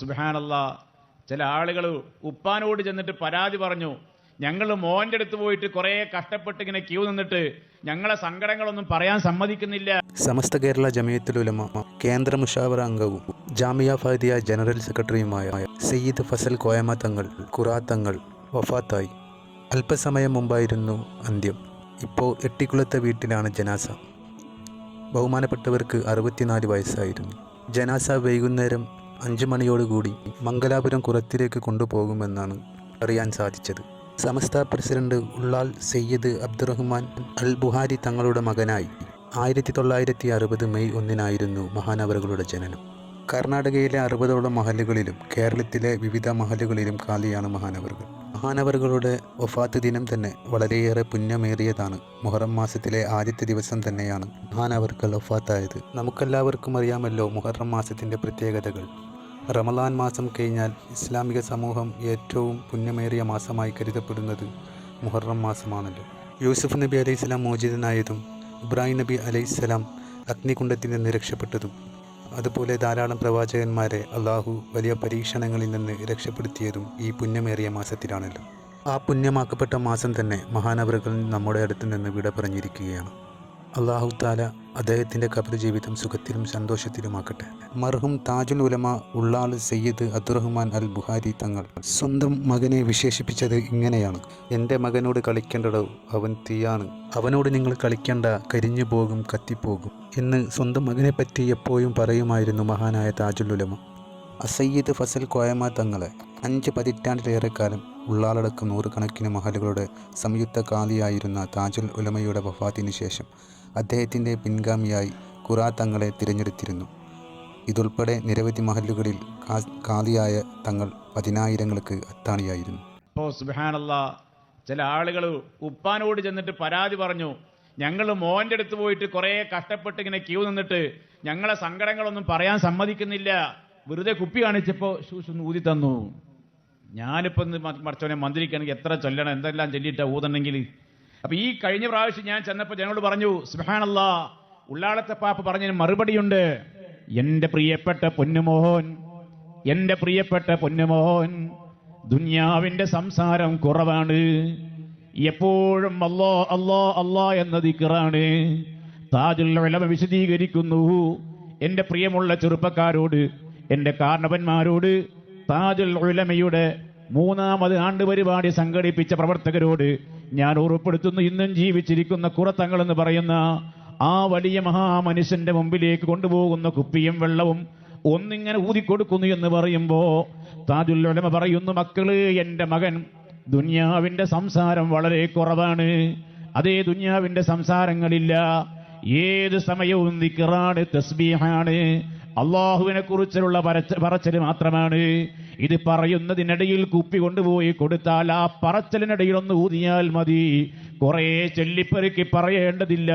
സുബാനല്ല ചില ആളുകൾ ഉപ്പാനോട് ചെന്നിട്ട് പരാതി പറഞ്ഞു. ഞങ്ങൾ മോന്റെ അടുത്ത് പോയിട്ട് കുറേ കഷ്ടപ്പെട്ട് ഇങ്ങനെ ക്യൂ നിന്നിട്ട് ഞങ്ങളെ സങ്കടങ്ങളൊന്നും പറയാൻ സമ്മതിക്കുന്നില്ല. സമസ്ത കേരള ജമിയത്തുലുലമ കേന്ദ്ര മുഷാവറ അംഗവും ജാമിയ ഫാദിയ ജനറൽ സെക്രട്ടറിയുമായ സയ്യിദ് ഫസൽ കോയമ തങ്ങൾ ഖുറാ തങ്ങൾ വഫാത്തായി. അല്പസമയം മുമ്പായിരുന്നു അന്ത്യം. ഇപ്പോൾ എട്ടിക്കുളത്തെ വീട്ടിലാണ് ജനാസ. ബഹുമാനപ്പെട്ടവർക്ക് അറുപത്തിനാല് വയസ്സായിരുന്നു. ജനാസ വൈകുന്നേരം അഞ്ചു മണിയോടുകൂടി മംഗലാപുരം കുറത്തിലേക്ക് കൊണ്ടുപോകുമെന്നാണ് അറിയാൻ സാധിച്ചത്. സമസ്ത പ്രസിഡന്റ് ഉള്ളാൽ സയ്യിദ് അബ്ദുറഹ്മാൻ അൽ ബുഹാരി തങ്ങളുടെ മകനായി ആയിരത്തി തൊള്ളായിരത്തി അറുപത് മെയ് ഒന്നിനായിരുന്നു മഹാനവറുകളുടെ ജനനം. കർണാടകയിലെ അറുപതോളം മഹലുകളിലും കേരളത്തിലെ വിവിധ മഹലുകളിലും കാലിയാണ് മഹാനവറുകൾ. മഹാനവറുകളുടെ വഫാത്ത് ദിനം തന്നെ വളരെയേറെ പുണ്യമേറിയതാണ്. മുഹറം മാസത്തിലെ ആദ്യത്തെ ദിവസം തന്നെയാണ് മഹാനവർക്കൽ വഫാത്തായത്. നമുക്കെല്ലാവർക്കും അറിയാമല്ലോ മുഹറം മാസത്തിന്റെ പ്രത്യേകതകൾ. റമലാൻ മാസം കഴിഞ്ഞാൽ ഇസ്ലാമിക സമൂഹം ഏറ്റവും പുണ്യമേറിയ മാസമായി കരുതപ്പെടുന്നത് മുഹറം മാസമാണല്ലോ. യൂസുഫ് നബി അലൈഹി സ്വലാം മോചിതനായതും ഇബ്രാഹിം നബി അലൈഹി സ്വലാം അഗ്നികുണ്ഡത്തിൽ നിന്ന് രക്ഷപ്പെട്ടതും അതുപോലെ ധാരാളം പ്രവാചകന്മാരെ അള്ളാഹു വലിയ പരീക്ഷണങ്ങളിൽ നിന്ന് രക്ഷപ്പെടുത്തിയതും ഈ പുണ്യമേറിയ മാസത്തിലാണല്ലോ. ആ പുണ്യമാക്കപ്പെട്ട മാസം തന്നെ മഹാനവറുകൾ നമ്മുടെ അടുത്ത് നിന്ന് വിട പറഞ്ഞിരിക്കുകയാണ്. അള്ളാഹു താല അദ്ദേഹത്തിന്റെ കബർ ജീവിതം സുഖത്തിലും സന്തോഷത്തിലുമാക്കട്ടെ. മർഹും താജുൽ ഉലമ ഉള്ളാൾ സയ്യിദ് അബ്ദുറഹ്മാൻ അൽ ബുഹാരി തങ്ങൾ സ്വന്തം മകനെ വിശേഷിപ്പിച്ചത് ഇങ്ങനെയാണ്. എന്റെ മകനോട് കളിക്കേണ്ടടോ? അവൻ തീയാണ്. അവനോട് നിങ്ങൾ കളിക്കേണ്ട കരിഞ്ഞു പോകും കത്തിപ്പോകും. എന്ന് സ്വന്തം മകനെപ്പറ്റി എപ്പോഴും പറയുമായിരുന്നു മഹാനായ താജുലുലമ. അസയ്യിദ് ഫസൽ കോയമ തങ്ങളെ അഞ്ച് പതിറ്റാണ്ടിലേറെ പതിറ്റാണ്ടിലേറെക്കാലം ഉള്ളാളടക്കം നൂറുകണക്കിന് മഹലുകളുടെ സംയുക്ത കാലിയായിരുന്ന താജുൽ ഉലമയുടെ വഫാത്തിന് ശേഷം അദ്ദേഹത്തിന്റെ പിൻഗാമിയായി ഖുറാ തങ്ങളെ തിരഞ്ഞെടുത്തിരുന്നു. ഇതുൾപ്പെടെ നിരവധി മഹലുകളിൽ കാലിയായ തങ്ങൾ പതിനായിരങ്ങൾക്ക് അത്താണിയായിരുന്നു. ചില ആളുകൾ ഉപ്പാനോട് ചെന്നിട്ട് പരാതി പറഞ്ഞു ഞങ്ങൾ മോന്റെ അടുത്ത് പോയിട്ട് കുറേ കഷ്ടപ്പെട്ട് ഇങ്ങനെ ക്യൂ നിന്നിട്ട് ഞങ്ങളെ സങ്കടങ്ങളൊന്നും പറയാൻ സമ്മതിക്കുന്നില്ല. വെറുതെ കുപ്പി കാണിച്ചപ്പോൾ ഷൂസ് ഒന്ന് ഊതി തന്നു. ഞാനിപ്പോൾ ഇന്ന് മറിച്ചവനെ മന്ത്രിക്കാണെങ്കിൽ എത്ര ചൊല്ലണം എന്തെല്ലാം ചൊല്ലിയിട്ടാ ഊതണമെങ്കിൽ. അപ്പൊ ഈ കഴിഞ്ഞ പ്രാവശ്യം ഞാൻ ചെന്നപ്പോൾ ജനങ്ങളോട് പറഞ്ഞു സ്മഹാനല്ല ഉള്ളാളത്തെ പാപ്പ പറഞ്ഞതിന് മറുപടിയുണ്ട്. എന്റെ പ്രിയപ്പെട്ട പൊന്നുമോഹൻ എന്റെ പ്രിയപ്പെട്ട പൊന്നുമോഹൻ ദുന്യാവിന്റെ സംസാരം കുറവാണ്. എപ്പോഴും അല്ലാ അല്ലാ അല്ലാ എന്ന ദിക്കറാണ് താജുൽ ഉലമ വിശദീകരിക്കുന്നു. എന്റെ പ്രിയമുള്ള ചെറുപ്പക്കാരോട് എന്റെ കാരണവന്മാരോട് താജുൽ ഉലമയുടെ മൂന്നാമത് ആണ്ട് പരിപാടി സംഘടിപ്പിച്ച പ്രവർത്തകരോട് ഞാൻ ഉറപ്പെടുത്തുന്നു ഇന്നും ജീവിച്ചിരിക്കുന്ന കുറത്തങ്ങൾ എന്ന് പറയുന്ന ആ വലിയ മഹാമനുഷ്യന്റെ മുമ്പിലേക്ക് കൊണ്ടുപോകുന്ന കുപ്പിയും വെള്ളവും ഒന്നിങ്ങനെ ഊതിക്കൊടുക്കുന്നു എന്ന് പറയുമ്പോൾ താജുൽ ഉലമ പറയുന്നു മക്കൾ എന്റെ മകൻ ദുന്യാവിന്റെ സംസാരം വളരെ കുറവാണ്. അതേ ദുന്യാവിന്റെ സംസാരങ്ങളില്ല. ഏത് സമയവും നിക്കറാണ് തസ്ബീഹാണ്. അള്ളാഹുവിനെ കുറിച്ചുള്ള പറച്ച പറച്ചൽ മാത്രമാണ്. ഇത് പറയുന്നതിനിടയിൽ കുപ്പി കൊണ്ടുപോയി കൊടുത്താൽ ആ പറച്ചലിനിടയിൽ ഒന്ന് ഊതിയാൽ മതി. കുറേ ചൊല്ലിപ്പെറുക്കി പറയേണ്ടതില്ല.